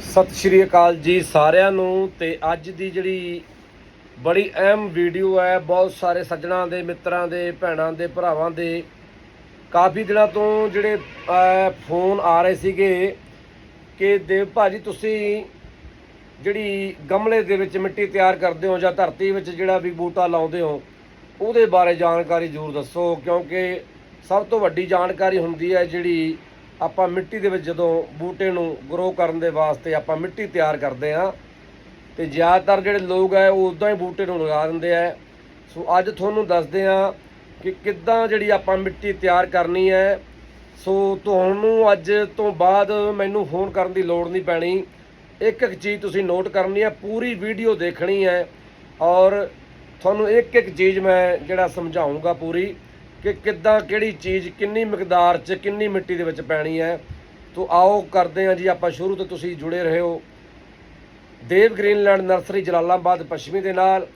ਸਤਿ ਸ਼੍ਰੀ ਅਕਾਲ ਜੀ ਸਾਰਿਆਂ ਨੂੰ ਤੇ ਅੱਜ ਦੀ ਜਿਹੜੀ ਬੜੀ ਅਹਿਮ ਵੀਡੀਓ ਹੈ, ਬਹੁਤ ਸਾਰੇ ਸੱਜਣਾ ਦੇ, ਮਿੱਤਰਾਂ ਦੇ, ਭੈਣਾਂ ਦੇ, ਭਰਾਵਾਂ ਦੇ, ਕਾਫੀ ਦਿਨਾਂ ਤੋਂ ਜਿਹੜੇ ਫੋਨ ਆ ਰਹੇ ਸੀਗੇ ਕਿ ਦੇਵ ਭਾਜੀ ਤੁਸੀਂ ਜਿਹੜੀ ਗਮਲੇ ਦੇ ਵਿੱਚ ਮਿੱਟੀ ਤਿਆਰ ਕਰਦੇ ਹੋ ਜਾਂ ਧਰਤੀ ਵਿੱਚ ਜਿਹੜਾ ਵੀ ਬੂਟਾ ਲਾਉਂਦੇ ਹੋ, ਉਹਦੇ ਬਾਰੇ ਜਾਣਕਾਰੀ ਜ਼ਰੂਰ ਦੱਸੋ ਕਿਉਂਕਿ ਸਭ ਤੋਂ ਵੱਡੀ ਜਾਣਕਾਰੀ ਹੁੰਦੀ ਹੈ ਜਿਹੜੀ ਆਪਾਂ ਮਿੱਟੀ ਦੇ ਵਿੱਚ ਜਦੋਂ ਬੂਟੇ ਨੂੰ ਗਰੋ ਕਰਨ ਦੇ ਵਾਸਤੇ ਆਪਾਂ ਮਿੱਟੀ ਤਿਆਰ ਕਰਦੇ ਹਾਂ, ਤੇ ਜ਼ਿਆਦਾਤਰ ਜਿਹੜੇ ਲੋਕ ਹੈ ਉਹ ਉਦਾਂ ਹੀ ਬੂਟੇ ਨੂੰ ਲਗਾ ਦਿੰਦੇ ਆ ਸੋ ਅੱਜ ਤੁਹਾਨੂੰ ਦੱਸਦੇ ਹਾਂ ਕਿ ਕਿੱਦਾਂ ਜਿਹੜੀ ਆਪਾਂ ਮਿੱਟੀ ਤਿਆਰ ਕਰਨੀ ਹੈ। ਸੋ ਤੁਹਾਨੂੰ ਅੱਜ ਤੋਂ ਬਾਅਦ ਮੈਨੂੰ ਫੋਨ ਕਰਨ ਦੀ ਲੋੜ ਨਹੀਂ ਪੈਣੀ। ਇੱਕ ਇੱਕ ਚੀਜ਼ ਤੁਸੀਂ ਨੋਟ ਕਰਨੀ ਹੈ, ਪੂਰੀ ਵੀਡੀਓ ਦੇਖਣੀ ਹੈ। ਔਰ ਤੁਹਾਨੂੰ ਇੱਕ ਇੱਕ ਚੀਜ਼ ਮੈਂ ਜਿਹੜਾ ਸਮਝਾਉਂਗਾ ਪੂਰੀ। ਕਿ ਕਿੱਦਾਂ ਕਿਹੜੀ ਚੀਜ਼ ਕਿੰਨੀ ਮਿਕਦਾਰ 'ਚ ਕਿੰਨੀ ਮਿੱਟੀ ਦੇ ਵਿੱਚ ਪੈਣੀ ਹੈ। ਤੋ ਆਓ ਕਰਦੇ ਹਾਂ ਜੀ, ਆਪਾਂ ਸ਼ੁਰੂ ਤੋਂ ਤੁਸੀਂ ਜੁੜੇ ਰਹੋ। ਦੇਵ ਗ੍ਰੀਨਲੈਂਡ ਨਰਸਰੀ ਜਲਾਲਾਬਾਦ ਪੱਛਮੀ ਦੇ ਨਾਲ।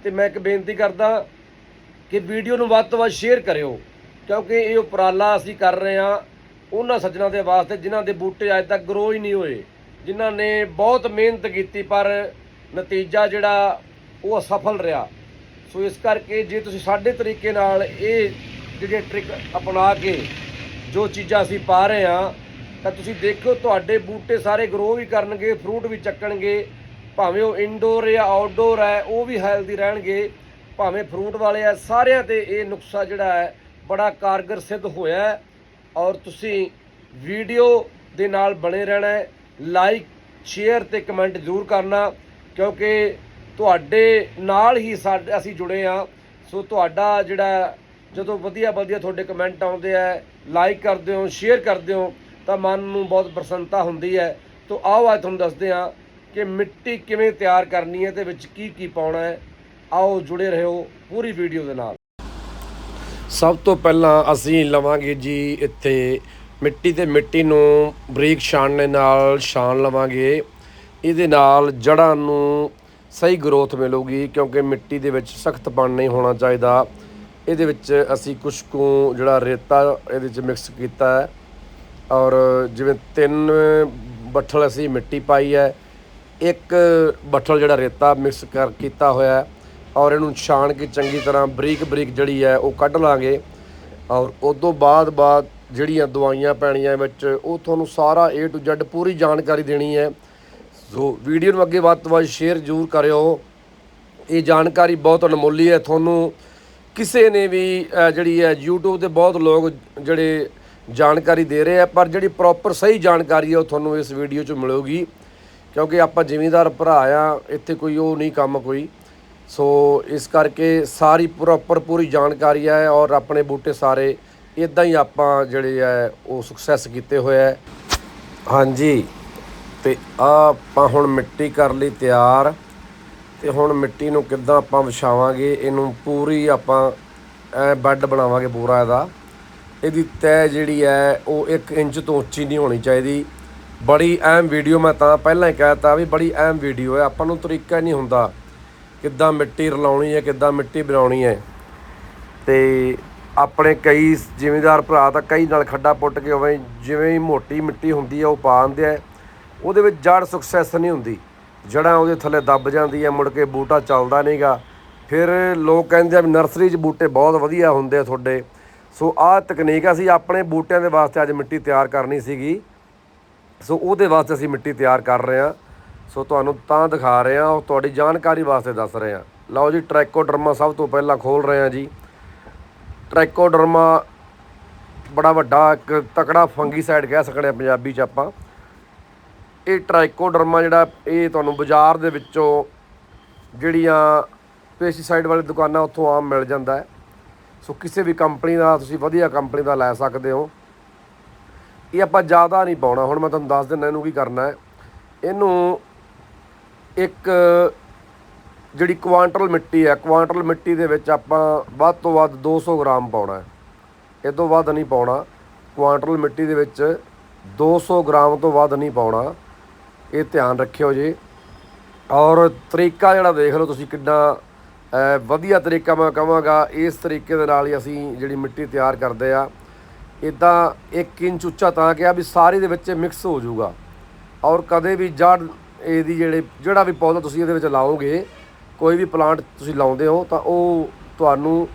ਤੇ ਮੈਂ ਇੱਕ ਬੇਨਤੀ ਕਰਦਾ ਕਿ ਵੀਡੀਓ ਨੂੰ ਵੱਧ ਤੋਂ ਵੱਧ ਸ਼ੇਅਰ ਕਰਿਓ, ਕਿਉਂਕਿ ਇਹ ਉਪਰਾਲਾ ਅਸੀਂ ਕਰ ਰਹੇ ਹਾਂ ਉਹਨਾਂ ਸੱਜਣਾਂ ਦੇ ਵਾਸਤੇ, ਜਿਨ੍ਹਾਂ ਦੇ ਬੂਟੇ ਅਜੇ ਤੱਕ ਗਰੋ ਹੀ ਨਹੀਂ ਹੋਏ, ਜਿਨ੍ਹਾਂ ਨੇ ਬਹੁਤ ਮਿਹਨਤ ਕੀਤੀ, ਪਰ ਨਤੀਜਾ ਜਿਹੜਾ ਉਹ ਅਸਫਲ ਰਿਹਾ। ਸੋ ਇਸ ਕਰਕੇ ਜੇ ਤੁਸੀਂ ਸਾਡੇ ਤਰੀਕੇ ਨਾਲ ਇਹ ਜਿਹੜੇ ਟ੍ਰਿਕ ਅਪਣਾ ਕੇ ਜੋ ਚੀਜ਼ਾਂ ਅਸੀਂ ਪਾ ਰਹੇ ਹਾਂ, ਤਾਂ ਤੁਸੀਂ ਦੇਖੋ ਤੁਹਾਡੇ ਬੂਟੇ ਸਾਰੇ ਗਰੋ ਵੀ ਕਰਨਗੇ ਫਰੂਟ ਵੀ ਚੱਕਣਗੇ, ਭਾਵੇਂ ਉਹ ਇਨਡੋਰ ਜਾਂ ਆਊਟਡੋਰ ਹੈ, ਉਹ ਵੀ ਹੈਲਦੀ ਰਹਿਣਗੇ, ਭਾਵੇਂ ਫਰੂਟ ਵਾਲੇ ਆ ਸਾਰਿਆਂ ਤੇ ਇਹ ਨੁਕਸਾ ਜਿਹੜਾ ਹੈ, ਬੜਾ ਕਾਰਗਰ ਸਿੱਧ ਹੋਇਆ ਔਰ ਤੁਸੀਂ ਵੀਡੀਓ ਦੇ ਨਾਲ ਬਣੇ ਰਹਿਣਾ ਹੈ ਲਾਈਕ ਸ਼ੇਅਰ ਤੇ ਕਮੈਂਟ ਜ਼ਰੂਰ ਕਰਨਾ, ਕਿਉਂਕਿ ਤੁਹਾਡੇ ਨਾਲ ਹੀ ਸਾਡੇ ਅਸੀਂ ਜੁੜੇ ਆ ਸੋ ਤੁਹਾਡਾ ਜਿਹੜਾ ਜਦੋਂ ਵਧੀਆ ਵਧੀਆ ਤੁਹਾਡੇ ਕਮੈਂਟ ਆਉਂਦੇ ਆ ਲਾਈਕ ਕਰਦੇ ਹੋ ਸ਼ੇਅਰ ਕਰਦੇ ਹੋ, ਤਾਂ ਮਨ ਨੂੰ ਬਹੁਤ ਪ੍ਰਸੰਨਤਾ ਹੁੰਦੀ ਹੈ। ਤੋ ਆਓ ਅੱਜ ਤੁਹਾਨੂੰ ਦੱਸਦੇ ਹਾਂ ਕਿ ਮਿੱਟੀ ਕਿਵੇਂ ਤਿਆਰ ਕਰਨੀ ਹੈ ਤੇ ਵਿੱਚ ਕੀ ਕੀ ਪਾਉਣਾ ਹੈ। ਆਓ ਜੁੜੇ ਰਹੋ ਪੂਰੀ ਵੀਡੀਓ ਦੇ ਨਾਲ। ਸਭ ਤੋਂ ਪਹਿਲਾਂ ਅਸੀਂ ਲਵਾਂਗੇ ਜੀ ਇੱਥੇ ਮਿੱਟੀ ਤੇ ਮਿੱਟੀ ਨੂੰ ਬਰੀਕ ਛਾਣਨੇ ਨਾਲ ਛਾਣ ਲਵਾਂਗੇ। ਇਹਦੇ ਨਾਲ ਜੜ੍ਹਾਂ ਨੂੰ ਸਹੀ ਗਰੋਥ ਮਿਲੂਗੀ ਕਿਉਂਕਿ ਮਿੱਟੀ ਦੇ ਵਿੱਚ ਸਖਤ ਪਾਣੀ ਨਹੀਂ ਹੋਣਾ ਚਾਹੀਦਾ। ਇਹਦੇ ਵਿੱਚ ਅਸੀਂ ਕੁਛ ਕੁ ਜਿਹੜਾ ਰੇਤਾ ਇਹਦੇ ਵਿੱਚ ਮਿਕਸ ਕੀਤਾ ਹੈ। ਔਰ ਜਿਵੇਂ ਤਿੰਨ ਬੱਠਲ ਅਸੀਂ ਮਿੱਟੀ ਪਾਈ ਹੈ। ਇੱਕ ਬੱਠਲ ਜਿਹੜਾ ਰੇਤਾ ਮਿਕਸ ਕਰ ਕੀਤਾ ਹੋਇਆ ਹੈ। ਔਰ ਇਹਨੂੰ ਛਾਣ ਕੇ ਚੰਗੀ ਤਰ੍ਹਾਂ ਬਰੀਕ ਬਰੀਕ ਜਿਹੜੀ ਹੈ ਉਹ ਕੱਢ ਲਾਂਗੇ। ਔਰ ਉਸ ਤੋਂ ਬਾਅਦ ਬਾਅਦ ਜਿਹੜੀਆਂ ਦਵਾਈਆਂ ਪੈਣੀਆਂ ਵਿੱਚ ਉਹ ਤੁਹਾਨੂੰ ਸਾਰਾ A to Z ਪੂਰੀ ਜਾਣਕਾਰੀ ਦੇਣੀ ਹੈ। ਸੋ ਵੀਡੀਓ ਨੂੰ ਅੱਗੇ ਵੱਧ ਤੋਂ ਵੱਧ ਸ਼ੇਅਰ ਜ਼ਰੂਰ ਕਰਿਓ। ਇਹ ਜਾਣਕਾਰੀ ਬਹੁਤ ਅਨਮੋਲੀ ਹੈ। ਤੁਹਾਨੂੰ ਕਿਸੇ ਨੇ ਵੀ ਜਿਹੜੀ ਹੈ YouTube ਤੇ ਬਹੁਤ ਲੋਕ ਜਿਹੜੇ ਜਾਣਕਾਰੀ ਦੇ ਰਹੇ ਆ, ਪਰ ਜਿਹੜੀ ਪ੍ਰੋਪਰ ਸਹੀ ਜਾਣਕਾਰੀ ਆ ਉਹ ਤੁਹਾਨੂੰ ਇਸ ਵੀਡੀਓ 'ਚ ਮਿਲੂਗੀ। ਕਿਉਂਕਿ ਆਪਾਂ ਜ਼ਿਮੀਂਦਾਰ ਭਰਾ ਆ, ਇੱਥੇ ਕੋਈ ਉਹ ਨਹੀਂ ਕੰਮ ਕੋਈ। ਸੋ ਇਸ ਕਰਕੇ ਸਾਰੀ ਪ੍ਰੋਪਰ ਪੂਰੀ ਜਾਣਕਾਰੀ ਹੈ ਔਰ ਆਪਣੇ ਬੂਟੇ ਸਾਰੇ ਇਦਾਂ ਹੀ ਆਪਾਂ ਜਿਹੜੇ ਆ ਉਹ ਸਕਸੈਸ ਕੀਤੇ ਹੋਏ ਹੈ ਹਾਂਜੀ, ਤੇ ਆ ਆਪਾਂ ਹੁਣ ਮਿੱਟੀ ਕਰ ਲਈ ਤਿਆਰ। ਤੇ ਹੁਣ ਮਿੱਟੀ ਨੂੰ ਕਿੱਦਾਂ ਆਪਾਂ ਵਿਛਾਵਾਂਗੇ, ਇਹਨੂੰ ਪੂਰੀ ਆਪਾਂ ਐ ਬੈੱਡ ਬਣਾਵਾਂਗੇ ਪੂਰਾ ਇਹਦਾ। ਇਹਦੀ ਤੈ ਜਿਹੜੀ ਹੈ ਉਹ 1 ਇੰਚ ਤੋਂ ਉੱਚੀ ਨਹੀਂ ਹੋਣੀ ਚਾਹੀਦੀ। ਬੜੀ ਅਹਿਮ ਵੀਡੀਓ ਮੈਂ ਤਾਂ ਪਹਿਲਾਂ ਹੀ ਕਹਿਤਾ ਵੀ ਬੜੀ ਅਹਿਮ ਵੀਡੀਓ ਹੈ ਆਪਾਂ ਨੂੰ ਤਰੀਕਾ ਹੀ ਨਹੀਂ ਹੁੰਦਾ ਕਿੱਦਾਂ ਮਿੱਟੀ ਰਲਾਉਣੀ ਹੈ ਕਿੱਦਾਂ ਮਿੱਟੀ ਬਣਾਉਣੀ ਹੈ ਤੇ ਆਪਣੇ ਕਈ ਜ਼ਿਮੀਂਦਾਰ ਭਰਾ ਤਾਂ ਕਈ ਨਾਲ ਖੱਡਾ ਪੁੱਟ ਕੇ ਹੋਵੇ ਜਿਵੇਂ ਹੀ ਮੋਟੀ ਮਿੱਟੀ ਹੁੰਦੀ ਹੈ ਉਹ ਪਾ ਦਿੰਦੇ ਆ ਉਹਦੇ ਵਿੱਚ ਜੜ ਸਕਸੈਸ ਨਹੀਂ ਹੁੰਦੀ। ਜੜਾਂ ਉਹਦੇ ਥੱਲੇ ਦੱਬ ਜਾਂਦੀ ਹੈ ਮੁੜ ਕੇ ਬੂਟਾ ਚੱਲਦਾ ਨਹੀਂਗਾ ਫਿਰ ਲੋਕ ਕਹਿੰਦੇ ਆ ਵੀ ਨਰਸਰੀ 'ਚ ਬੂਟੇ ਬਹੁਤ ਵਧੀਆ ਹੁੰਦੇ ਆ ਤੁਹਾਡੇ। ਸੋ ਆਹ ਤਕਨੀਕ ਅਸੀਂ ਆਪਣੇ ਬੂਟਿਆਂ ਦੇ ਵਾਸਤੇ ਅੱਜ ਮਿੱਟੀ ਤਿਆਰ ਕਰਨੀ ਸੀਗੀ। ਸੋ ਉਹਦੇ ਵਾਸਤੇ ਅਸੀਂ ਮਿੱਟੀ ਤਿਆਰ ਕਰ ਰਹੇ ਹਾਂ ਸੋ ਤੁਹਾਨੂੰ ਤਾਂ ਦਿਖਾ ਰਹੇ ਹਾਂ ਉਹ ਤੁਹਾਡੀ ਜਾਣਕਾਰੀ ਵਾਸਤੇ ਦੱਸ ਰਹੇ ਹਾਂ ਲਓ ਜੀ ਟਰੈਕੋਡਰਮਾ ਸਭ ਤੋਂ ਪਹਿਲਾਂ ਖੋਲ ਰਹੇ ਹਾਂ ਜੀ। ਟਰੈਕੋਡਰਮਾ ਬੜਾ ਵੱਡਾ ਇੱਕ ਤਕੜਾ ਫੰਗੀਸਾਈਡ ਕਹਿ ਸਕਦੇ ਹਾਂ ਪੰਜਾਬੀ ਚ ਆਪਾਂ। ਇਹ ਟ੍ਰਾਈਕੋਡਰਮਾ ਜਿਹੜਾ ਇਹ ਤੁਹਾਨੂੰ ਬਾਜ਼ਾਰ ਦੇ ਵਿੱਚੋਂ ਜਿਹੜੀਆਂ ਪੈਸਟੀਸਾਈਡ ਵਾਲੀ ਦੁਕਾਨਾਂ ਉੱਥੋਂ ਆਮ ਮਿਲ ਜਾਂਦਾ ਹੈ। ਸੋ ਕਿਸੇ ਵੀ ਕੰਪਨੀ ਦਾ ਤੁਸੀਂ ਵਧੀਆ ਕੰਪਨੀ ਦਾ ਲੈ ਸਕਦੇ ਹੋ। ਇਹ ਆਪਾਂ ਜ਼ਿਆਦਾ ਨਹੀਂ ਪਾਉਣਾ। ਹੁਣ ਮੈਂ ਤੁਹਾਨੂੰ ਦੱਸ ਦਿੰਦਾ ਇਹਨੂੰ ਕੀ ਕਰਨਾ ਹੈ। ਇਹਨੂੰ ਇੱਕ ਜਿਹੜੀ ਕੁਆਂਟਲ ਮਿੱਟੀ ਹੈ, ਕੁਆਂਟਲ ਮਿੱਟੀ ਦੇ ਵਿੱਚ ਆਪਾਂ ਵੱਧ ਤੋਂ ਵੱਧ 200 ਗ੍ਰਾਮ ਪਾਉਣਾ ਹੈ। ਇਹ ਤੋਂ ਵੱਧ ਨਹੀਂ ਪਾਉਣਾ। ਕੁਆਂਟਲ ਮਿੱਟੀ ਦੇ ਵਿੱਚ 200 ਗ੍ਰਾਮ ਤੋਂ ਵੱਧ ਨਹੀਂ ਪਾਉਣਾ। ਇਹ ਧਿਆਨ ਰੱਖਿਓ ਜੀ। ਔਰ ਤਰੀਕਾ ਜਿਹੜਾ ਦੇਖ ਲਓ ਤੁਸੀਂ ਕਿੰਨਾ ਵਧੀਆ ਤਰੀਕਾ ਮੈਂ ਕਹਾਂਗਾ, ਇਸ ਤਰੀਕੇ ਦੇ ਨਾਲ ਹੀ ਅਸੀਂ ਜਿਹੜੀ ਮਿੱਟੀ ਤਿਆਰ ਕਰਦੇ ਆ। ਇਦਾਂ 1 ਇੰਚ ਉੱਚਾ ਤਾਂ ਕਿਹਾ ਵੀ ਸਾਰੀ ਦੇ ਵਿੱਚ ਮਿਕਸ ਹੋ ਜਾਊਗਾ। ਔਰ ਕਦੇ ਵੀ ਜੜ ਇਹਦੀ ਜਿਹੜੇ, ਜਿਹੜਾ ਵੀ ਪੌਦਾ ਤੁਸੀਂ ਇਹਦੇ ਵਿੱਚ ਲਾਓਗੇ, ਕੋਈ ਵੀ ਪਲਾਂਟ ਤੁਸੀਂ ਲਾਉਂਦੇ ਹੋ ਤਾਂ ਉਹ ਤੁਹਾਨੂੰ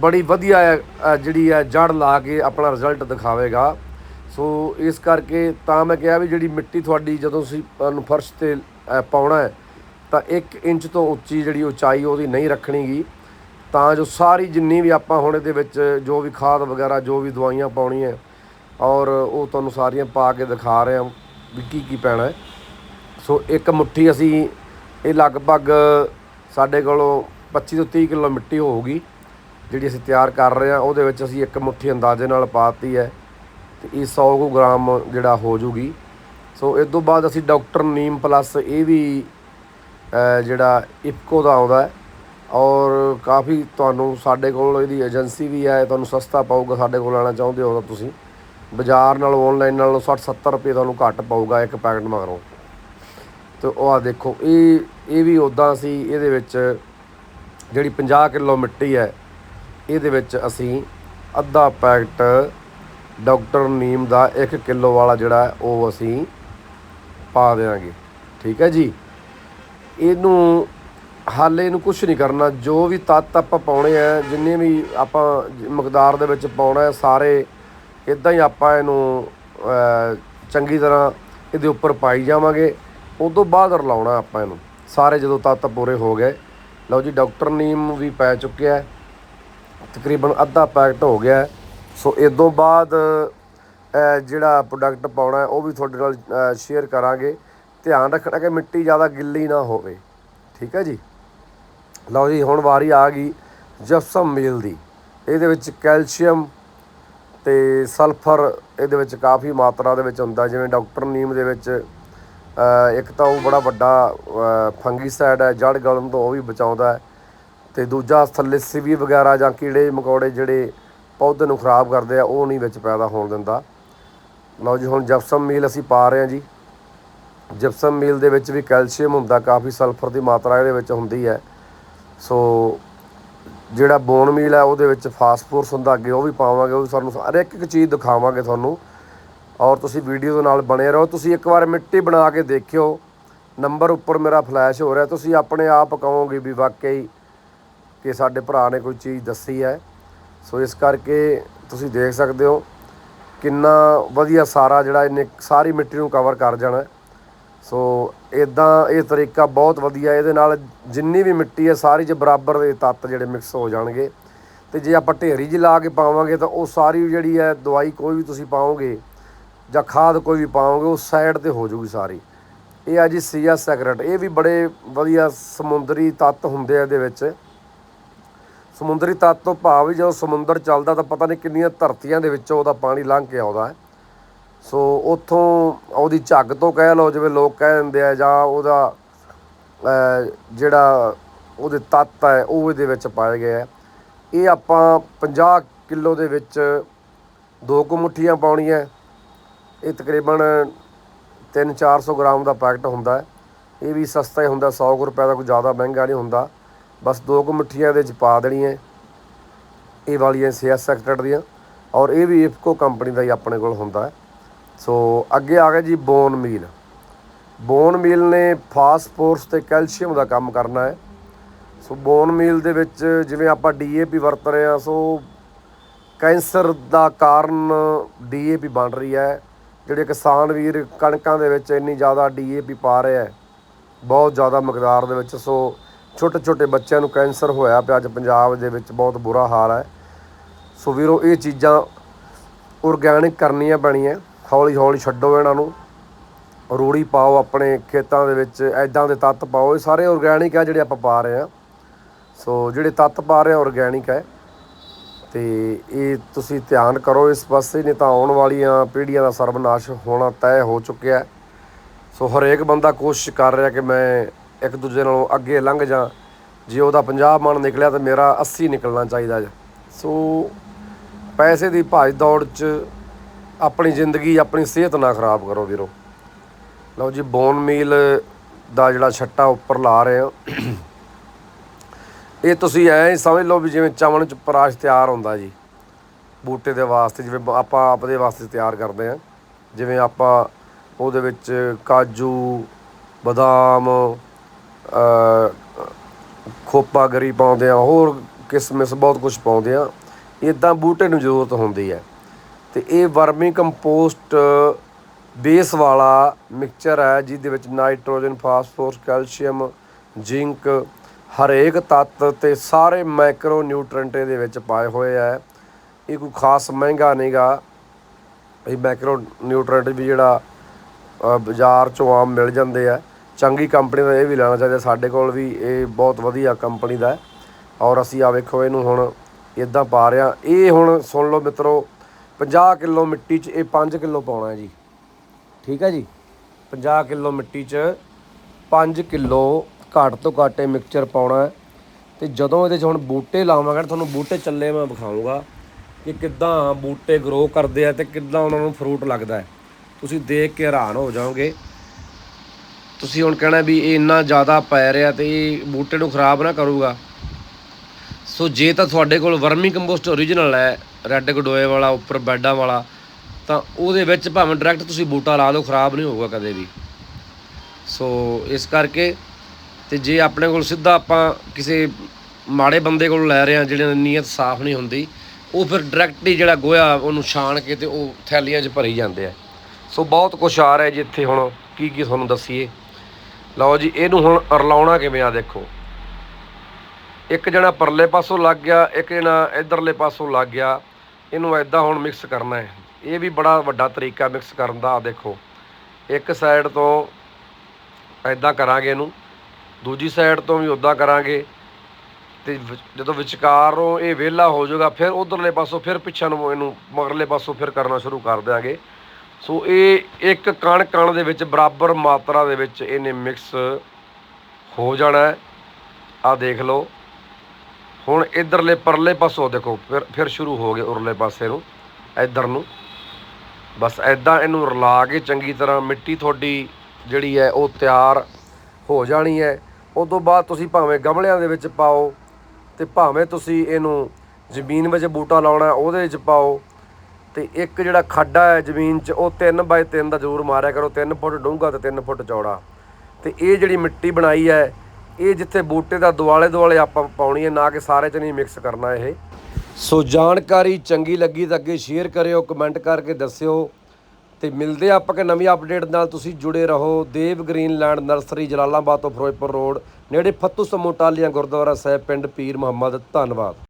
ਬੜੀ ਵਧੀਆ ਜਿਹੜੀ ਹੈ ਜੜ ਲਾ ਕੇ ਆਪਣਾ ਰਿਜ਼ਲਟ ਦਿਖਾਵੇਗਾ। ਸੋ ਇਸ ਕਰਕੇ ਤਾਂ ਮੈਂ ਕਿਹਾ ਵੀ ਜਿਹੜੀ ਮਿੱਟੀ ਤੁਹਾਡੀ ਜਦੋਂ ਤੁਸੀਂ ਫਰਸ਼ ਤੇ ਪਾਉਣਾ ਹੈ, ਤਾਂ 1 ਇੰਚ ਤੋਂ ਉੱਚੀ ਜਿਹੜੀ ਉਚਾਈ ਉਹਦੀ ਨਹੀਂ ਰੱਖਣੀਗੀ। ਤਾਂ ਜੋ ਸਾਰੀ ਜਿੰਨੀ ਵੀ ਆਪਾਂ ਹੁਣ ਇਹਦੇ ਵਿੱਚ ਜੋ ਵੀ ਖਾਦ ਵਗੈਰਾ, ਜੋ ਵੀ ਦਵਾਈਆਂ ਪਾਉਣੀਆਂ ਔਰ ਉਹ ਤੁਹਾਨੂੰ ਸਾਰੀਆਂ ਪਾ ਕੇ ਦਿਖਾ ਰਹੇ ਹਾਂ ਵੀ ਕੀ ਕੀ ਪੈਣਾ ਸੋ ਇੱਕ ਮੁੱਠੀ ਅਸੀਂ, ਇਹ ਲਗਭਗ ਸਾਡੇ ਕੋਲੋਂ 25 ਤੋਂ 30 ਕਿਲੋ ਮਿੱਟੀ ਹੋਊਗੀ, ਜਿਹੜੀ ਅਸੀਂ ਤਿਆਰ ਕਰ ਰਹੇ ਹਾਂ। ਉਹਦੇ ਵਿੱਚ ਅਸੀਂ ਇੱਕ ਮੁੱਠੀ ਅੰਦਾਜ਼ੇ ਨਾਲ ਪਾਤੀ ਹੈ। ਤੇ ਇਹ 100 ਕੁ ਗ੍ਰਾਮ ਜਿਹੜਾ ਹੋ ਜੂਗੀ। ਸੋ ਇਸ ਤੋਂ ਬਾਅਦ ਅਸੀਂ ਡਾਕਟਰ ਨੀਮ ਪਲੱਸ ਇਹ ਵੀ ਜਿਹੜਾ ਇਫਕੋ ਦਾ ਆਉਂਦਾ ਹੈ। ਔਰ ਕਾਫੀ ਤੁਹਾਨੂੰ ਸਾਡੇ ਕੋਲ ਇਹਦੀ ਏਜੰਸੀ ਵੀ ਹੈ, ਤੁਹਾਨੂੰ ਸਸਤਾ ਪਾਊਗਾ ਸਾਡੇ ਕੋਲ ਲੈਣਾ ਚਾਹੁੰਦੇ ਹੋ ਤਾਂ ਤੁਸੀਂ। ਬਾਜ਼ਾਰ ਨਾਲੋਂ ਆਨਲਾਈਨ ਨਾਲੋਂ 60 70 ਰੁਪਏ ਤੁਹਾਨੂੰ ਘੱਟ ਪਾਊਗਾ ਇੱਕ ਪੈਕਟ ਮਗਰੋਂ। ਤੇ ਉਹ ਆ ਦੇਖੋ, ਇਹ ਇਹ ਵੀ ਉਦਾਂ ਅਸੀਂ ਇਹਦੇ ਵਿੱਚ ਜਿਹੜੀ 50 ਕਿਲੋ ਮਿੱਟੀ ਹੈ, ਇਹਦੇ ਵਿੱਚ ਅਸੀਂ ਅੱਧਾ ਪੈਕਟ ਡਾਕਟਰ ਨੀਮ ਦਾ 1 ਕਿਲੋ ਵਾਲਾ ਜਿਹੜਾ ਉਹ ਅਸੀਂ ਪਾ ਦੇਵਾਂਗੇ ਠੀਕ ਹੈ ਜੀ? ਇਹਨੂੰ ਹਾਲੇ ਇਹਨੂੰ ਕੁਝ ਨਹੀਂ ਕਰਨਾ। ਜੋ ਵੀ ਤੱਤ ਆਪਾਂ ਪਾਉਣੇ ਆ, ਜਿੰਨੇ ਵੀ ਆਪਾਂ ਮਕਦਾਰ ਦੇ ਵਿੱਚ ਪਾਉਣਾ ਸਾਰੇ ਇਦਾਂ ਹੀ ਆਪਾਂ ਇਹਨੂੰ ਚੰਗੀ ਤਰ੍ਹਾਂ ਇਹਦੇ ਉੱਪਰ ਪਾਈ ਜਾਵਾਂਗੇ। ਉਸ ਤੋਂ ਬਾਅਦ ਰਲਾਉਣਾ ਆਪਾਂ ਇਹਨੂੰ। ਸਾਰੇ ਜਦੋਂ ਤੱਤ ਪੂਰੇ ਹੋ ਗਏ। ਲਓ ਜੀ, ਡਾਕਟਰ ਨੀਮ ਵੀ ਪੈ ਚੁੱਕਿਆ ਤਕਰੀਬਨ ਅੱਧਾ ਪੈਕਟ ਹੋ ਗਿਆ ਸੋ ਇਸ ਤੋਂ ਬਾਅਦ ਅਹ, ਜਿਹੜਾ ਪ੍ਰੋਡਕਟ ਪਾਉਣਾ ਉਹ ਵੀ ਤੁਹਾਡੇ ਨਾਲ ਸ਼ੇਅਰ ਕਰਾਂਗੇ। ਧਿਆਨ ਰੱਖਣਾ ਕਿ ਮਿੱਟੀ ਜ਼ਿਆਦਾ ਗਿੱਲੀ ਨਾ ਹੋਵੇ। ਠੀਕ ਹੈ ਜੀ? ਲਓ ਜੀ ਹੁਣ ਵਾਰੀ ਆ ਗਈ ਜਪਸਮ ਮੀਲ ਦੀ। ਇਹਦੇ ਵਿੱਚ ਕੈਲਸ਼ੀਅਮ ਤੇ ਸਲਫਰ ਇਹਦੇ ਵਿੱਚ ਕਾਫੀ ਮਾਤਰਾ ਦੇ ਵਿੱਚ ਹੁੰਦਾ। ਜਿਵੇਂ ਡਾਕਟਰ ਨੀਮ ਦੇ ਵਿੱਚ ਇੱਕ ਤਾਂ ਉਹ ਬੜਾ ਵੱਡਾ ਫੰਗੀਸਾਈਡ ਹੈ ਜੜ ਗਲਣ ਤੋਂ ਉਹ ਵੀ ਬਚਾਉਂਦਾ ਹੈ। ਤੇ ਦੂਜਾ ਥੱਲੇ ਸਿਵੀ ਵਗੈਰਾ ਜਾਂ ਕੀੜੇ ਮਕੌੜੇ ਜਿਹੜੇ ਪੌਦੇ ਨੂੰ ਖਰਾਬ ਕਰਦੇ ਆ, ਉਹ ਨਹੀਂ ਵਿੱਚ ਪੈਦਾ ਹੋਣ ਦਿੰਦਾ। ਲਓ ਜੀ, ਹੁਣ ਜਪਸਮ ਮੀਲ ਅਸੀਂ ਪਾ ਰਹੇ ਹਾਂ ਜੀ। ਜਿਪਸਮ ਮੀਲ ਦੇ ਵਿੱਚ ਵੀ ਕੈਲਸ਼ੀਅਮ ਹੁੰਦਾ, ਕਾਫੀ ਸਲਫਰ ਦੀ ਮਾਤਰਾ ਇਹਦੇ ਵਿੱਚ ਹੁੰਦੀ ਹੈ। ਸੋ ਜਿਹੜਾ ਬੋਨ ਮੀਲ ਹੈ, ਉਹਦੇ ਵਿੱਚ ਫਾਸਫੋਰਸ ਹੁੰਦਾ, ਅੱਗੇ ਉਹ ਵੀ ਪਾਵਾਂਗੇ, ਉਹ ਵੀ ਤੁਹਾਨੂੰ ਹਰ ਇੱਕ ਇੱਕ ਚੀਜ਼ ਦਿਖਾਵਾਂਗੇ ਤੁਹਾਨੂੰ। ਔਰ ਤੁਸੀਂ ਵੀਡੀਓ ਦੇ ਨਾਲ ਬਣੇ ਰਹੋ। ਤੁਸੀਂ ਇੱਕ ਵਾਰ ਮਿੱਟੀ ਬਣਾ ਕੇ ਦੇਖਿਓ। ਨੰਬਰ ਉੱਪਰ ਮੇਰਾ ਫਲੈਸ਼ ਹੋ ਰਿਹਾ। ਤੁਸੀਂ ਆਪਣੇ ਆਪ ਕਹੋਗੇ ਵੀ ਵਾਕਈ ਕਿ ਸਾਡੇ ਭਰਾ ਨੇ ਕੋਈ ਚੀਜ਼ ਦੱਸੀ ਹੈ। ਸੋ ਇਸ ਕਰਕੇ ਤੁਸੀਂ ਦੇਖ ਸਕਦੇ ਹੋ ਕਿੰਨਾ ਵਧੀਆ ਸਾਰਾ ਜਿਹੜਾ ਇਹਨੇ ਸਾਰੀ ਮਿੱਟੀ ਨੂੰ ਕਵਰ ਕਰ ਜਾਣਾ ਸੋ ਇਦਾਂ ਇਹ ਤਰੀਕਾ ਬਹੁਤ ਵਧੀਆ ਇਹਦੇ ਨਾਲ ਜਿੰਨੀ ਵੀ ਮਿੱਟੀ ਹੈ, ਸਾਰੀ 'ਚ ਬਰਾਬਰ ਦੇ ਤੱਤ ਜਿਹੜੇ ਮਿਕਸ ਹੋ ਜਾਣਗੇ। ਤੇ ਜੇ ਆਪਾਂ ਢੇਰੀ 'ਚ ਲਾ ਕੇ ਪਾਵਾਂਗੇ ਤਾਂ ਉਹ ਸਾਰੀ ਜਿਹੜੀ ਹੈ, ਦਵਾਈ ਕੋਈ ਵੀ ਤੁਸੀਂ ਪਾਓਗੇ ਜਾਂ ਖਾਦ ਕੋਈ ਵੀ ਪਾਓਗੇ, ਉਹ ਸਾਈਡ ਤੇ ਹੋ ਜੂਗੀ ਸਾਰੀ। ਇਹ ਆ ਜੀ ਸੀਆ ਸੈਕਰਟ। ਇਹ ਵੀ ਬੜੇ ਵਧੀਆ ਸਮੁੰਦਰੀ ਤੱਤ ਹੁੰਦੇ ਆ ਇਹਦੇ ਵਿੱਚ। ਸਮੁੰਦਰੀ ਤੱਤ ਤੋਂ ਭਾਵ ਵੀ ਜਦੋਂ ਸਮੁੰਦਰ ਚੱਲਦਾ ਤਾਂ ਪਤਾ ਨਹੀਂ ਕਿੰਨੀਆਂ ਧਰਤੀਆਂ ਦੇ ਵਿੱਚੋਂ ਉਹਦਾ ਪਾਣੀ ਲੰਘ ਕੇ ਆਉਂਦਾ ਹੈ। ਸੋ ਉੱਥੋਂ ਉਹਦੀ ਝੱਗ ਤੋਂ ਕਹਿ ਲਓ, ਜਿਵੇਂ ਲੋਕ ਕਹਿ ਦਿੰਦੇ ਆ ਜਾਂ ਉਹਦਾ ਜਿਹੜਾ ਉਹਦੇ ਤੱਤ ਹੈ, ਉਹ ਇਹਦੇ ਵਿੱਚ ਪਾਏ ਗਏ ਆ। ਇਹ ਆਪਾਂ 50 ਕਿਲੋ ਦੇ ਵਿੱਚ ਦੋ ਕੁ ਮੁੱਠੀਆਂ ਪਾਉਣੀਆਂ। ਇਹ ਤਕਰੀਬਨ 3-400 ਗ੍ਰਾਮ ਦਾ ਪੈਕਟ ਹੁੰਦਾ ਹੈ। ਇਹ ਵੀ ਸਸਤਾ ਹੀ ਹੁੰਦਾ 100 ਕੁ ਰੁਪਏ ਦਾ ਕੋਈ ਜ਼ਿਆਦਾ ਮਹਿੰਗਾ ਨਹੀਂ ਹੁੰਦਾ। ਬਸ ਦੋ ਕੁ ਮੁੱਠੀਆਂ ਇਹਦੇ ਚ ਪਾ ਦੇਣੀਆਂ ਇਹ ਵਾਲੀਆਂ ਸੀਐਸ ਸੈਕਟਰ ਦੀਆਂ। ਔਰ ਇਹ ਵੀ ਇਫਕੋ ਕੰਪਨੀ ਦਾ ਹੀ ਆਪਣੇ ਕੋਲ ਹੁੰਦਾ ਸੋ ਅੱਗੇ ਆ ਗਿਆ ਜੀ ਬੋਨ ਮੀਲ। ਬੋਨ ਮੀਲ ਨੇ ਫਾਸਫੋਰਸ ਤੇ ਕੈਲਸ਼ੀਅਮ ਦਾ ਕੰਮ ਕਰਨਾ ਹੈ। ਸੋ ਬੋਨ ਮੀਲ ਦੇ ਵਿੱਚ ਜਿਵੇਂ ਆਪਾਂ ਡੀਏਪੀ ਵਰਤ ਰਹੇ ਹਾਂ, ਸੋ ਕੈਂਸਰ ਦਾ ਕਾਰਨ ਡੀਏਪੀ ਬਣ ਰਹੀ ਹੈ। ਜਿਹੜੇ ਕਿਸਾਨ ਵੀਰ ਕਣਕਾਂ ਦੇ ਵਿੱਚ ਇੰਨੀ ਜ਼ਿਆਦਾ ਡੀਏਪੀ ਪਾ ਰਿਹਾ ਹੈ, ਬਹੁਤ ਜ਼ਿਆਦਾ ਮਕਦਾਰ ਦੇ ਵਿੱਚ। ਸੋ ਛੋਟੇ ਛੋਟੇ ਬੱਚਿਆਂ ਨੂੰ ਕੈਂਸਰ ਹੋਇਆ ਪਿਆ ਅੱਜ ਪੰਜਾਬ ਦੇ ਵਿੱਚ, ਬਹੁਤ ਬੁਰਾ ਹਾਲ ਹੈ। ਸੋ ਵੀਰੋ, ਇਹ ਚੀਜ਼ਾਂ ਆਰਗੈਨਿਕ ਕਰਨੀਆਂ ਪੈਣੀਆਂ ਹੌਲੀ ਹੌਲੀ ਛੱਡੋ ਇਹਨਾਂ ਨੂੰ। ਰੂੜੀ ਪਾਓ ਆਪਣੇ ਖੇਤਾਂ ਦੇ ਵਿੱਚ, ਐਦਾਂ ਦੇ ਤੱਤ ਪਾਓ, ਇਹ ਸਾਰੇ ਆਰਗੈਨਿਕ ਆ ਜਿਹੜੇ ਆਪਾਂ ਪਾ ਰਹੇ ਆ ਸੋ ਜਿਹੜੇ ਤੱਤ ਪਾ ਰਹੇ ਆ ਆਰਗੈਨਿਕ ਹੈ। ਤੇ ਇਹ ਤੁਸੀਂ ਧਿਆਨ ਕਰੋ, ਇਸ ਪਾਸੇ ਨਹੀਂ ਤਾਂ ਆਉਣ ਵਾਲੀਆਂ ਪੀੜ੍ਹੀਆਂ ਦਾ ਸਰਬਨਾਸ਼ ਹੋਣਾ ਤੈਅ ਹੋ ਚੁੱਕਿਆ ਸੋ ਹਰੇਕ ਬੰਦਾ ਕੋਸ਼ਿਸ਼ ਕਰ ਰਿਹਾ ਕਿ ਮੈਂ ਇੱਕ ਦੂਜੇ ਨਾਲੋਂ ਅੱਗੇ ਲੰਘ ਜਾ। ਜੇ ਉਹਦਾ 50 ਮਣ ਨਿਕਲਿਆ ਤਾਂ ਮੇਰਾ 80 ਨਿਕਲਣਾ ਚਾਹੀਦਾ ਜ। ਸੋ ਪੈਸੇ ਦੀ ਭੱਜ ਦੌੜ 'ਚ ਆਪਣੀ ਜ਼ਿੰਦਗੀ, ਆਪਣੀ ਸਿਹਤ ਨਾ ਖਰਾਬ ਕਰੋ ਵੀਰੋ। ਲਓ ਜੀ, ਬੋਨ ਮੀਲ ਦਾ ਜਿਹੜਾ ਛੱਟਾ ਉੱਪਰ ਲਾ ਰਹੇ ਹਾਂ। ਇਹ ਤੁਸੀਂ ਐਂ ਹੀ ਸਮਝ ਲਓ ਵੀ ਜਿਵੇਂ ਚਮਨ ਚ ਪਰਾਸ਼ ਤਿਆਰ ਹੁੰਦਾ ਜੀ। ਬੂਟੇ ਦੇ ਵਾਸਤੇ, ਜਿਵੇਂ ਆਪਾਂ ਆਪਦੇ ਵਾਸਤੇ ਤਿਆਰ ਕਰਦੇ ਆ ਜਿਵੇਂ ਆਪਾਂ ਉਹਦੇ ਵਿੱਚ ਕਾਜੂ, ਬਦਾਮ ਖੋਪਾ ਗਰੀ ਪਾਉਂਦੇ ਆ, ਹੋਰ ਕਿਸਮਿਸ ਬਹੁਤ ਕੁਝ ਪਾਉਂਦੇ ਆ। ਇਦਾਂ ਬੂਟੇ ਨੂੰ ਜ਼ਰੂਰਤ ਹੁੰਦੀ ਹੈ। ਤੇ ਇਹ ਵਰਮੀ ਕੰਪੋਸਟ, ਬੇਸ ਵਾਲਾ ਮਿਕਸਚਰ ਹੈ, ਜਿਹਦੇ ਵਿੱਚ ਨਾਈਟ੍ਰੋਜਨ, ਫਾਸਫੋਰਸ, ਕੈਲਸ਼ੀਅਮ, ਜ਼ਿੰਕ ਹਰੇਕ ਤੱਤ ਤੇ ਸਾਰੇ ਮਾਈਕਰੋ ਨਿਊਟ੍ਰੈਂਟ ਇਹਦੇ ਵਿੱਚ ਪਾਏ ਹੋਏ ਆ। ਇਹ ਕੋਈ ਖਾਸ ਮਹਿੰਗਾ ਨਹੀਂਗਾ। ਇਹ ਮਾਈਕਰੋ ਨਿਊਟ੍ਰੈਂਟ ਵੀ ਜਿਹੜਾ ਬਾਜ਼ਾਰ ਚੋਂ ਆਮ ਮਿਲ ਜਾਂਦੇ ਆ। ਚੰਗੀ ਕੰਪਨੀ ਦਾ ਇਹ ਵੀ ਲੈਣਾ ਚਾਹੀਦਾ। ਸਾਡੇ ਕੋਲ ਵੀ ਇਹ ਬਹੁਤ ਵਧੀਆ ਕੰਪਨੀ ਦਾ ਹੈ। ਔਰ ਅਸੀਂ ਆ ਵੇਖੋ, ਇਹਨੂੰ ਹੁਣ ਇਦਾਂ ਪਾ ਰਿਆ ਇਹ ਹੁਣ ਸੁਣ ਲਓ ਮਿੱਤਰੋ 50 ਕਿਲੋ ਮਿੱਟੀ 'ਚ ਇਹ 5 ਕਿਲੋ ਪਾਉਣਾ ਹੈ ਜੀ। ਠੀਕ ਹੈ ਜੀ? 50 ਕਿਲੋ ਮਿੱਟੀ 'ਚ 5 ਕਿਲੋ ਘੱਟ ਤੋਂ ਘੱਟ ਇਹ ਮਿਕਸਚਰ ਪਾਉਣਾ ਹੈ। ਤੇ ਜਦੋਂ ਇਹਦੇ 'ਚ ਹੁਣ ਬੂਟੇ ਲਾਵਾਂਗੇ ਤੁਹਾਨੂੰ ਬੂਟੇ ਚੱਲੇ ਮੈਂ ਵਿਖਾਊਂਗਾ ਕਿ ਕਿੱਦਾਂ ਬੂਟੇ ਗਰੋ ਕਰਦੇ ਆ ਤੇ ਕਿੱਦਾਂ ਉਹਨਾਂ ਨੂੰ ਫਰੂਟ ਲੱਗਦਾ ਹੈ। ਤੁਸੀਂ ਦੇਖ ਕੇ ਹੈਰਾਨ ਹੋ ਜਾਓਗੇ। ਤੁਸੀਂ ਹੁਣ ਕਹਿਣਾ ਵੀ ਇਹ ਇੰਨਾ ਜ਼ਿਆਦਾ ਪੈ ਰਿਹਾ ਤੇ ਇਹ ਬੂਟੇ ਨੂੰ ਖਰਾਬ ਨਾ ਕਰੂਗਾ। ਸੋ ਜੇ ਤਾਂ ਤੁਹਾਡੇ ਕੋਲ ਵਰਮੀ ਕੰਪੋਸਟ ਓਰੀਜਨਲ ਹੈ ਰੈੱਡ ਗਡੋਏ ਵਾਲਾ, ਉੱਪਰ ਬੈਡਾਂ ਵਾਲਾ, ਤਾਂ ਉਹਦੇ ਵਿੱਚ ਭਾਵੇਂ ਡਾਇਰੈਕਟ ਤੁਸੀਂ ਬੂਟਾ ਲਾ ਦਿਓ ਖਰਾਬ ਨਹੀਂ ਹੋਊਗਾ ਕਦੇ ਵੀ। ਸੋ ਇਸ ਕਰਕੇ ਤੇ ਜੇ ਆਪਣੇ ਕੋਲ ਸਿੱਧਾ ਆਪਾਂ ਕਿਸੇ ਮਾੜੇ ਬੰਦੇ ਕੋਲ ਲੈ ਰਹੇ ਆ ਜਿਹੜੇ ਨੀਅਤ ਸਾਫ਼ ਨਹੀਂ ਹੁੰਦੀ, ਉਹ ਫਿਰ ਡਾਇਰੈਕਟ ਹੀ ਜਿਹੜਾ ਗੋਹਾ ਉਹਨੂੰ ਛਾਣ ਕੇ ਤੇ ਉਹ ਥੈਲੀਆਂ 'ਚ ਭਰੀ ਜਾਂਦੇ ਆ। ਸੋ ਬਹੁਤ ਕੁਛ ਆ ਰਿਹਾ ਜਿੱਥੇ ਹੁਣ ਕੀ ਕੀ ਤੁਹਾਨੂੰ ਦੱਸੀਏ? ਲਓ ਜੀ, ਇਹਨੂੰ ਹੁਣ ਰਲਾਉਣਾ ਕਿਵੇਂ ਆ ਦੇਖੋ। ਇੱਕ ਜਣਾ ਪਰਲੇ ਪਾਸੋਂ ਲੱਗ ਗਿਆ, ਇੱਕ ਜਣਾ ਇਧਰਲੇ ਪਾਸੋਂ ਲੱਗ ਗਿਆ। ਇਹਨੂੰ ਐਦਾਂ ਹੁਣ ਮਿਕਸ ਕਰਨਾ ਹੈ। ਇਹ ਵੀ ਬੜਾ ਵੱਡਾ ਤਰੀਕਾ ਮਿਕਸ ਕਰਨ ਦਾ ਆ ਦੇਖੋ। ਇੱਕ ਸਾਈਡ ਤੋਂ ਐਦਾਂ ਕਰਾਂਗੇ ਇਹਨੂੰ, ਦੂਜੀ ਸਾਈਡ ਤੋਂ ਵੀ ਉਦਾਂ ਕਰਾਂਗੇ। ਤੇ ਜਦੋਂ ਵਿਚਕਾਰੋਂ ਇਹ ਵਿਹਲਾ ਹੋ ਜਾਊਗਾ, ਫਿਰ ਉਧਰਲੇ ਪਾਸੋਂ ਫਿਰ ਪਿੱਛੇ ਨੂੰ ਇਹਨੂੰ ਮਗਰਲੇ ਪਾਸੋਂ ਫਿਰ ਕਰਨਾ ਸ਼ੁਰੂ ਕਰ ਦਿਆਂਗੇ। ਸੋ ਇਹ ਇੱਕ ਕਣ ਕਣ ਦੇ ਵਿੱਚ, ਬਰਾਬਰ ਮਾਤਰਾ ਦੇ ਵਿੱਚ ਇਹਨੇ ਮਿਕਸ ਹੋ ਜਾਣਾ ਹੈ। ਆ ਦੇਖ ਲਓ। ਹੁਣ ਇਧਰਲੇ ਪਰਲੇ ਪਾਸੋਂ ਦੇਖੋ, ਫਿਰ ਫਿਰ ਸ਼ੁਰੂ ਹੋ ਗਏ ਉਰਲੇ ਪਾਸੇ ਨੂੰ, ਇਧਰ ਨੂੰ। ਬਸ ਐਦਾਂ ਇਹਨੂੰ ਰਲਾ ਕੇ ਚੰਗੀ ਤਰ੍ਹਾਂ ਮਿੱਟੀ ਤੁਹਾਡੀ ਜਿਹੜੀ ਹੈ, ਉਹ ਤਿਆਰ ਹੋ ਜਾਣੀ ਹੈ। ਉਸ ਤੋਂ ਬਾਅਦ ਤੁਸੀਂ ਭਾਵੇਂ ਗਮਲਿਆਂ ਦੇ ਵਿੱਚ ਪਾਓ ਤੇ ਭਾਵੇਂ ਤੁਸੀਂ ਇਹਨੂੰ ਜ਼ਮੀਨ ਵਿੱਚ ਬੂਟਾ ਲਾਉਣਾ ਉਹਦੇ ਵਿੱਚ ਪਾਓ। ਤੇ ਇੱਕ ਜਿਹੜਾ ਖੱਡਾ ਹੈ ਜ਼ਮੀਨ 'ਚ, ਉਹ 3 ਬਾਏ 3 ਦਾ ਜ਼ਰੂਰ ਮਾਰਿਆ ਕਰੋ 3 ਫੁੱਟ ਡੂੰਘਾ ਤੇ 3 ਫੁੱਟ ਚੌੜਾ। ਤੇ ਇਹ ਜਿਹੜੀ ਮਿੱਟੀ ਬਣਾਈ ਹੈ, ਇਹ ਜਿੱਥੇ ਬੂਟੇ ਦਾ ਦੁਆਲੇ ਦੁਆਲੇ ਆਪਾਂ ਪਾਉਣੀ ਹੈ, ਨਾ ਕਿ ਸਾਰੇ 'ਚ ਨਹੀਂ ਮਿਕਸ ਕਰਨਾ ਇਹ। ਸੋ ਜਾਣਕਾਰੀ ਚੰਗੀ ਲੱਗੀ ਤਾਂ ਅੱਗੇ ਸ਼ੇਅਰ ਕਰਿਓ ਕਮੈਂਟ ਕਰਕੇ ਦੱਸਿਓ। ਤੇ ਮਿਲਦੇ ਆ ਆਪਾਂ ਕਿ ਨਵੀਂ ਅਪਡੇਟ ਨਾਲ ਤੁਸੀਂ ਜੁੜੇ ਰਹੋ। ਦੇਵ ਗ੍ਰੀਨਲੈਂਡ ਨਰਸਰੀ, ਜਲਾਲਾਬਾਦ ਤੋਂ ਫਿਰੋਜ਼ਪੁਰ ਰੋਡ, ਨੇੜੇ ਫੱਤੂ ਸਮੋਟਾਲੀਆਂ ਗੁਰਦੁਆਰਾ ਸਾਹਿਬ, ਪਿੰਡ ਪੀਰ ਮੁਹੰਮਦ। ਧੰਨਵਾਦ।